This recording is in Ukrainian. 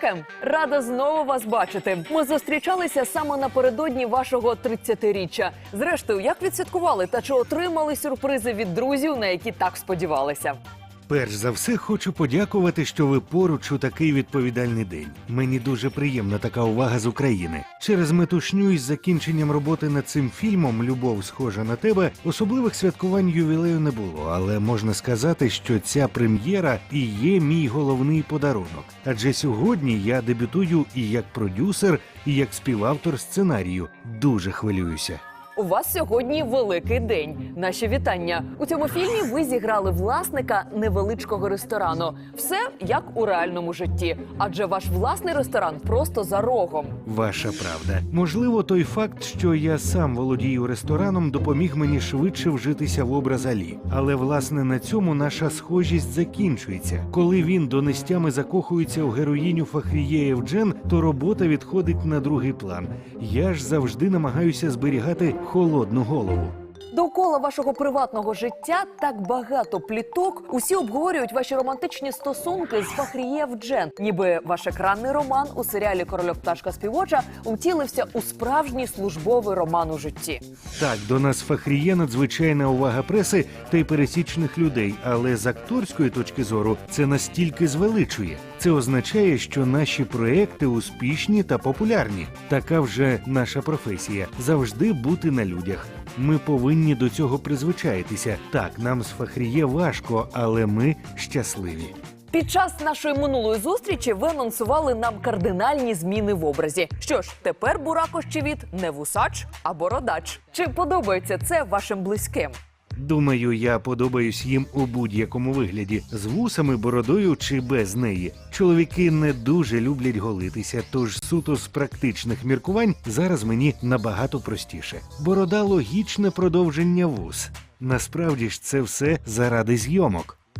Кем, рада знову вас бачити. Ми зустрічалися саме напередодні вашого 30-річчя. Зрештою, як відсвяткували та чи отримали сюрпризи від друзів, на які так сподівалися? Перш за все, хочу подякувати, що ви поруч у такий відповідальний день. Мені дуже приємна така увага з України. Через метушню із закінченням роботи над цим фільмом Любов схожа на тебе особливих святкувань ювілею не було, але можна сказати, що ця прем'єра і є мій головний подарунок. Адже сьогодні я дебютую і як продюсер, і як співавтор сценарію. Дуже хвилююся. У вас сьогодні великий день. Наші вітання. У цьому фільмі ви зіграли власника невеличкого ресторану. Все як у реальному житті. Адже ваш власний ресторан просто за рогом. Ваша правда. Можливо, той факт, що я сам володію рестораном, допоміг мені швидше вжитися в образ Алі. Але власне на цьому наша схожість закінчується. Коли він донестями закохується у героїню Фахріє Евджен, то робота відходить на другий план. Я ж завжди намагаюся зберігати холодну голову. Довкола вашого приватного життя так багато пліток. Усі обговорюють ваші романтичні стосунки з Фахрієв Джен, ніби ваш екранний роман у серіалі Корольов пташка співоча втілився у справжній службовий роман у житті. Так, до нас Фахріє надзвичайна увага преси та й пересічних людей, але з акторської точки зору це настільки звеличує. Це означає, що наші проекти успішні та популярні. Така вже наша професія завжди бути на людях. Ми повинні до цього призвичаїтися. Так, нам з Фахріє важко, але ми щасливі. Під час нашої минулої зустрічі ви анонсували нам кардинальні зміни в образі. Що ж, тепер Бурак Ощевіт не вусач, а бородач. Чи подобається це вашим близьким? Думаю, я подобаюсь їм у будь-якому вигляді з вусами, бородою чи без неї. Чоловіки не дуже люблять голитися, тож суто з практичних міркувань зараз мені набагато простіше. Борода логічне продовження вус. Насправді ж це все заради зйомок.